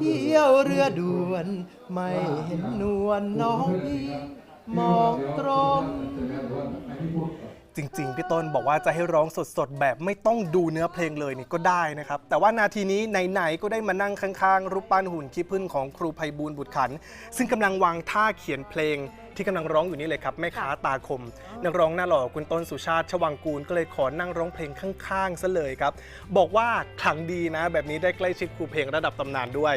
เที่ยวเรือด่วน ไม่เห็นนวลน้องพี่มองตรง จริง ๆ พี่ต้นบอกว่าจะให้ร้องสดๆ แบบไม่ต้องดูเนื้อเพลงเลยนี่ก็ได้นะครับ แต่ว่านาทีนี้ไหนๆก็ได้มานั่งข้างๆ รูปปั้นหุ่นขี้ผึ้งของครูไพบูลย์บุตรขัน ซึ่งกำลังวางท่าเขียนเพลงที่กำลังร้องอยู่นี่เลยครับแม่ค้าตาคม นักร้องหน้าหล่อคุณต้นสุชาติชวังกูลก็เลยขอนั่งร้องเพลงข้างๆซะเลยครับ บอกว่าขลังดีนะ แบบนี้ได้ใกล้ชิดครูเพลงระดับตำนานด้วย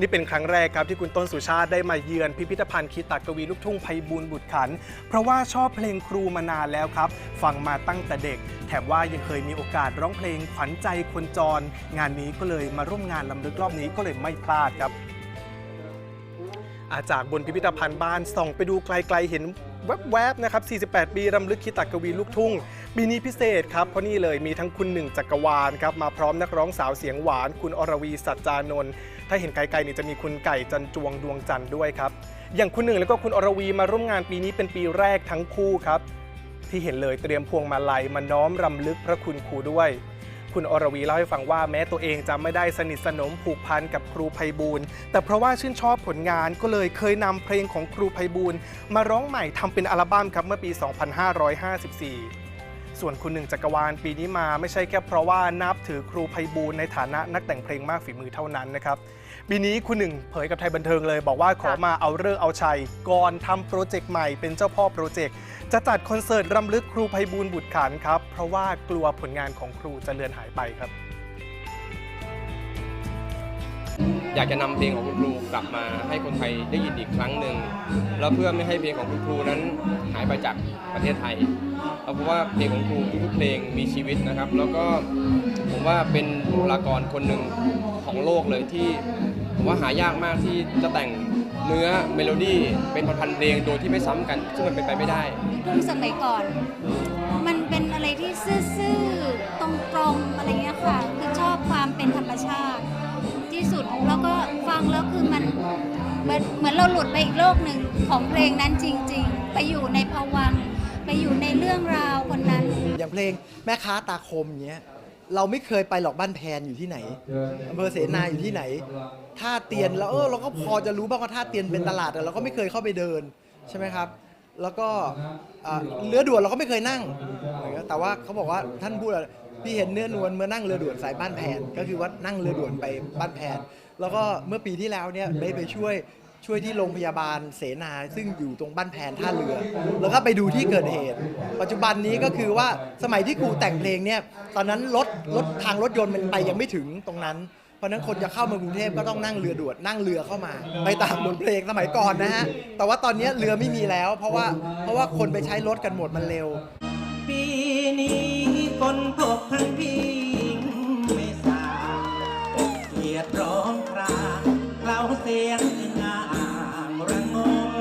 นี่เป็นครั้งแรกครับที่คุณต้นสุชาติได้มาเยือนพิพิธภัณฑ์คีตากวีลูกทุ่งไพบูลย์บุตรขัน เพราะว่าชอบเพลงครูมานานแล้วครับ ฟังมาตั้งแต่เด็ก แถมว่ายังเคยมีโอกาสร้องเพลงขวัญใจคนจร งานนี้ก็เลยมาร่วมงานลำลึกรอบนี้ก็เลยไม่พลาดครับอาจากบนพิพิธภัณฑ์บ้านส่องไปดูไกลๆเห็นแวบๆนะครับ 48 ปีรำลึกคิตากวีลูกทุ่ง ปีนี้พิเศษครับเพราะนี่เลยมีทั้งคุณหนึ่งจักรวาลครับมาพร้อมนักร้องสาวเสียงหวาน คุณอรวีสัจจานนท์ถ้าเห็นไกลๆนี่จะมีคุณไก่จันจวงดวงจันทร์ด้วยครับ อย่างคุณหนึ่งแล้วก็คุณอรวีมาร่วมงานปีนี้เป็นปีแรกทั้งคู่ครับ ที่เห็นเลยเตรียมพวงมาลัยมาน้อมรำลึกพระคุณครูด้วย คุณอรวีเล่าให้ฟังว่าแม้ตัวเองจะไม่ได้สนิทสนมผูกพันกับครูไพบูลย์แต่เพราะว่าชื่นชอบผลงานก็เลยเคยนำเพลงของครูไพบูลย์มาร้องใหม่ทำเป็นอัลบั้มครับเมื่อปี 2554 ส่วนคุณหนึ่งจักรวาลปีนี้มาไม่ใช่แค่เพราะว่านับถือครูไพบูลย์ในฐานะนักแต่งเพลงมากฝีมือเท่านั้นนะครับปีนี้คุณหนึ่งเผยกับไทยบันเทิงเลย บอกว่าขอมาเอาเลิกษ์เอาชัย ก่อนทำโปรเจกต์ใหม่เป็นเจ้าพ่อโปรเจกต์จะจัดคอนเสิร์ตรำลึกครูไพบูลย์บุตรขันครับเพราะว่ากลัวผลงานของครูจะเลือนหายไปครับ อยากจะนำเพลงของคุณครูกลับมาให้คนไทยได้ยินอีกครั้งหนึ่งแล้วเพื่อไม่ให้เพลงของคุณครูนั้นหายไปจากประเทศไทยเพราะว่าเพลงของครูทุกเพลงมีชีวิตนะครับ แล้วก็ผมว่าเป็นบุคลากรคนหนึ่งของโลกเลยที่ผมว่าหายากมากที่จะแต่งเนื้อเมโลดี้เป็นพันๆเพลงโดยที่ไม่ซ้ำกันซึ่งมันเป็นไปไม่ได้ทุ่งสมัยก่อน มันเป็นอะไรที่ซื่อๆตรงๆอะไรเงี้ยค่ะคือชอบความเป็นธรรมชาติ ที่สุด แล้วก็ฟังแล้วคือมันเหมือนเหมือนเราหลุดไปอีกโลกหนึ่งของเพลงนั้นจริง ๆ ไปอยู่ในภวังค์ไปอยู่ในเรื่องราวคนนั้น อย่างเพลงแม่ค้าตาคมเงี้ยเราไม่เคยไปหรอกบ้านแพนอยู่ที่ไหนอำเภอเสนาอยู่ที่ไหนท่าเตียนแล้วเออเราก็พอจะรู้บ้างว่าท่าเตียนเป็นตลาดแต่เราก็ไม่เคยเข้าไปเดินใช่ไหมครับ แล้วก็อ่าเรือด่วนเราก็ไม่เคยนั่งอะไรเงี้ยแต่ว่าเขาบอกว่าท่านพูดอะไร พี่เห็นเนื้อนวลเมื่อนั่งเรือด่วนสายบ้านแพนก็คือว่านั่งเรือด่วนไปบ้านแพนแล้วก็เมื่อปีที่แล้วเนี่ยได้ไปช่วยช่วยที่โรงพยาบาลเสนาซึ่งอยู่ตรงบ้านแพนท่าเรือ แล้วก็ไปดูที่เกิดเหตุ ปัจจุบันนี้ก็คือว่าสมัยที่ครูแต่งเพลงเนี่ยตอนนั้นรถรถทางรถยนต์มันไปยังไม่ถึงตรงนั้น เพราะฉะนั้นคนจะเข้ามากรุงเทพก็ต้องนั่งเรือด่วนนั่งเรือเข้ามาไปตามบทเพลงสมัยก่อนนะฮะแต่ว่าตอนนี้เรือไม่มีแล้ว เพราะว่าเพราะว่าคนไปใช้รถกันหมดมันเร็วปีนี้ ฝนตกทั้งปีไม่สาเกียดร้องครางเล่าเสียงงามระงม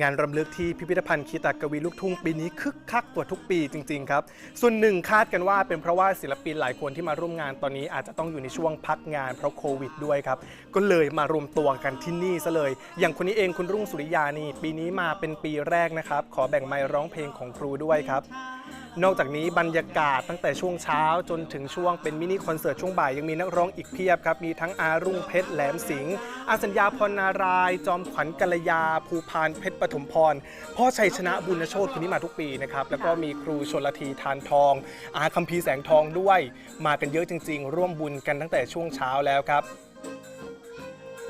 งานรำลึกที่พิพิธภัณฑ์คีตากวีลูกทุ่งปีนี้คึกคักกว่าทุกปีจริง ๆ ครับ ส่วนหนึ่งคาดกันว่าเป็นเพราะว่าศิลปินหลายคนที่มาร่วมงานตอนนี้อาจจะต้องอยู่ในช่วงพักงานเพราะโควิดด้วยครับ ก็เลยมารวมตัวกันที่นี่ซะเลย อย่างคนนี้เองคุณรุ่งสุริยานี่ปีนี้มาเป็นปีแรกนะครับ ขอแบ่งไมค์ร้องเพลงของครูด้วยครับ นอกจากนี้บรรยากาศตั้งแต่ช่วงเช้าจนถึงช่วงเป็นมินิคอนเสิร์ตช่วงบ่ายยังมีนักร้องอีกเพียบครับ มีทั้งอารุ่งเพชรแหลมสิงห์อาสัญญาพรนาราย จอมขวัญกัลยา ภูพานเพชรปฐมพร พ่อชัยชนะบุญโชตคนนี้มาทุกปีนะครับ แล้วก็มีครูชนละทีทานทอง อาคัมพีแสงทองด้วย มากันเยอะจริง ๆ ร่วมบุญกันตั้งแต่ช่วงเช้าแล้วครับ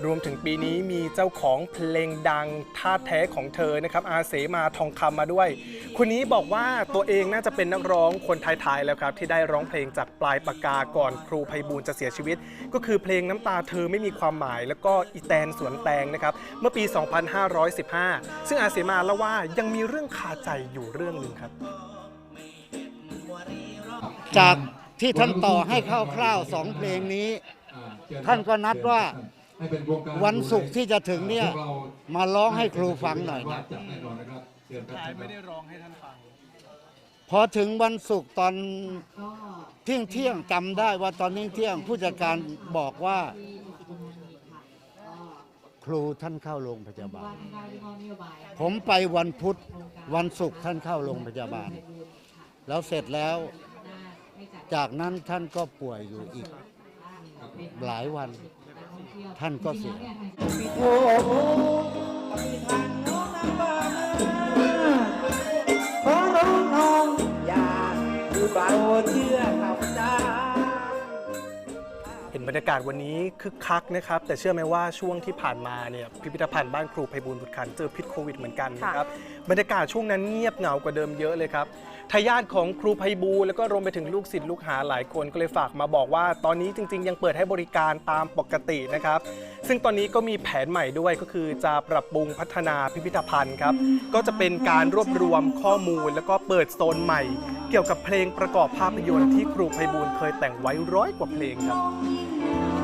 รวมถึงปีนี้มีเจ้าของเพลงดังท่าแท้ของเธอนะครับอาเสมาทองคำมาด้วย คนนี้บอกว่าตัวเองน่าจะเป็นนักร้องคนท้ายๆแล้วครับ ที่ได้ร้องเพลงจากปลายปากกาก่อนครูไพบูลจะเสียชีวิต ก็คือเพลงน้ำตาเธอไม่มีความหมาย แล้วก็อีแตนสวนแตงนะครับเมื่อปี 2515 ซึ่งอาเสมาเล่าว่ายังมีเรื่องคาใจอยู่เรื่องหนึ่งครับ จากที่ท่านต่อให้คร่าวๆสองเพลงนี้ ท่านก็นัดว่า วันศุกร์ที่จะถึงเนี่ยมาร้องให้ครูฟังหน่อยนะไม่ได้ร้องให้ท่านฟัง พอถึงวันศุกร์ตอนเที่ยงเที่ยงๆจำได้ว่าตอนเที่ยงเที่ยงๆผู้จัดการบอกว่า ครูท่านเข้าโรงพยาบาล ผมไปวันพุธวันศุกร์ท่านเข้าโรงพยาบาล แล้วเสร็จแล้ว จากนั้นท่านก็ป่วยอยู่อีกหลายวัน ท่านก็เสีย บรรยากาศวันนี้คึกคักนะครับ แต่เชื่อไหมว่าช่วงที่ผ่านมาเนี่ยพิพิธภัณฑ์บ้านครูไพบูลย์บุตรขันเจอพิษโควิดเหมือนกันนะครับบรรยากาศช่วงนั้นเงียบเหงากว่าเดิมเยอะเลยครับทายาทของครูไพบูลย์แล้วก็รวมไปถึงลูกศิษย์ลูกหาหลายคนก็เลยฝากมาบอกว่า ตอนนี้จริง ๆ ยังเปิดให้บริการตามปกตินะครับ ซึ่งตอนนี้ก็มีแผนใหม่ด้วยก็คือจะปรับปรุงพัฒนาพิพิธภัณฑ์ครับก็จะเป็นการรวบรวมข้อมูล แล้วก็เปิดโซนใหม่ เกี่ยวกับเพลงประกอบภาพยนตร์ที่ครูไพบูลย์เคยแต่งไว้ร้อยกว่าเพลงครับฝั